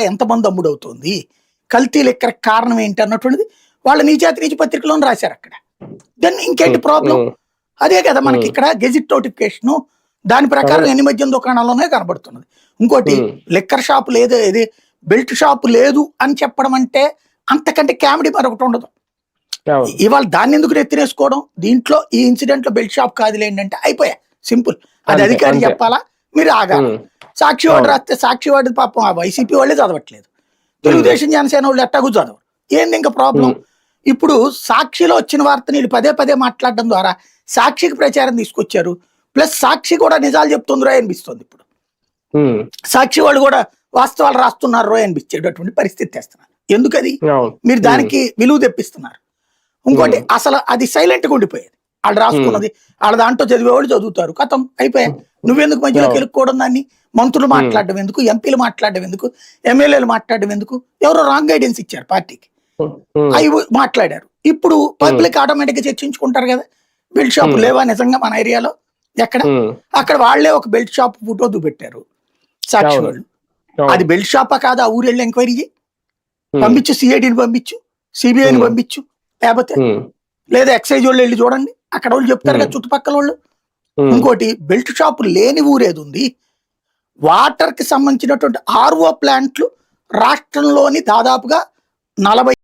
ఎంతమంది అమ్ముడవుతుంది? కల్తీ లెక్కర కారణం ఏంటి అన్నటువంటిది వాళ్ళ నీచాతి నీచి పత్రికలో రాశారు అక్కడ. దెన్ ఇంకేంటి ప్రాబ్లం అదే కదా మనకి. ఇక్కడ గెజిట్ నోటిఫికేషన్ దాని ప్రకారం. ఎన్ని మద్యం దుకాణాల్లోనే కనబడుతున్నది. ఇంకోటి. లిక్కర్ షాప్ లేదు ఇది బెల్ట్ షాప్ లేదు అని చెప్పడం అంటే అంతకంటే కామెడీ మరొకటి ఉండదు. ఇవాళ దాన్ని ఎందుకు నెత్తినేసుకోవడం? దీంట్లో ఈ ఇన్సిడెంట్లో బెల్ట్ షాప్ కాదు ఏంటంటే అయిపోయా. సింపుల్. అది అధికారి. చెప్పాలా? మీరు ఆగాలి. సాక్షి వాడు. రాస్తే సాక్షి వాడి పాపం ఆ వైసీపీ వాళ్ళే చదవట్లేదు. తెలుగుదేశం జనసేన వాళ్ళు ఎట్టాగు చదవరు ఏంది ఇంకా ప్రాబ్లం ఇప్పుడు సాక్షిలో వచ్చిన వార్తని వీళ్ళు పదే పదే మాట్లాడడం ద్వారా సాక్షికి ప్రచారం తీసుకొచ్చారు. ప్లస్ సాక్షి కూడా నిజాలు చెప్తుందిరో అనిపిస్తుంది ఇప్పుడు. సాక్షి వాళ్ళు కూడా వాస్తవాలు రాస్తున్నారు అనిపించేటటువంటి పరిస్థితి తెస్తున్నారు. ఎందుకది. మీరు దానికి విలువ తెప్పిస్తున్నారు. ఇంకోటి అసలు అది సైలెంట్గా ఉండిపోయేది. వాళ్ళు రాసుకున్నది వాళ్ళ దాంట్లో చదివేవాళ్ళు చదువుతారు. కథం అయిపోయా నువ్వెందుకు మధ్యలో. కెలుక్కోవడం దాన్ని? మంత్రులు మాట్లాడడం ఎందుకు? ఎంపీలు మాట్లాడడం ఎందుకు? ఎమ్మెల్యేలు మాట్లాడడం ఎందుకు? ఎవరో రాంగ్ గైడెన్స్ ఇచ్చారు పార్టీకి. అవి మాట్లాడారు. ఇప్పుడు పబ్లిక్ ఆటోమేటిక్గా చర్చించుకుంటారు కదా? Belt shop. లేవా నిజంగా మన ఏరియాలో? ఎక్కడ? అక్కడ వాళ్ళే ఒక బెల్ట్ షాప్ ఫోటో చూపెట్టారు సాక్షి. వాళ్ళు. అది బెల్ట్ షాపా కాదా? ఆ ఊరు వెళ్ళి ఎంక్వైరీ పంపించు సిఐడిని పంపించు సిబిఐని. పంపించు లేకపోతే లేదా ఎక్సైజ్ వాళ్ళు వెళ్ళి చూడండి. అక్కడ వాళ్ళు చెప్తారు కదా. చుట్టుపక్కల వాళ్ళు. ఇంకోటి బెల్ట్ షాప్ లేని ఊరేది ఉంది. వాటర్కి సంబంధించినటువంటి ఆర్ఓ ప్లాంట్లు రాష్ట్రంలోని దాదాపుగా నలభై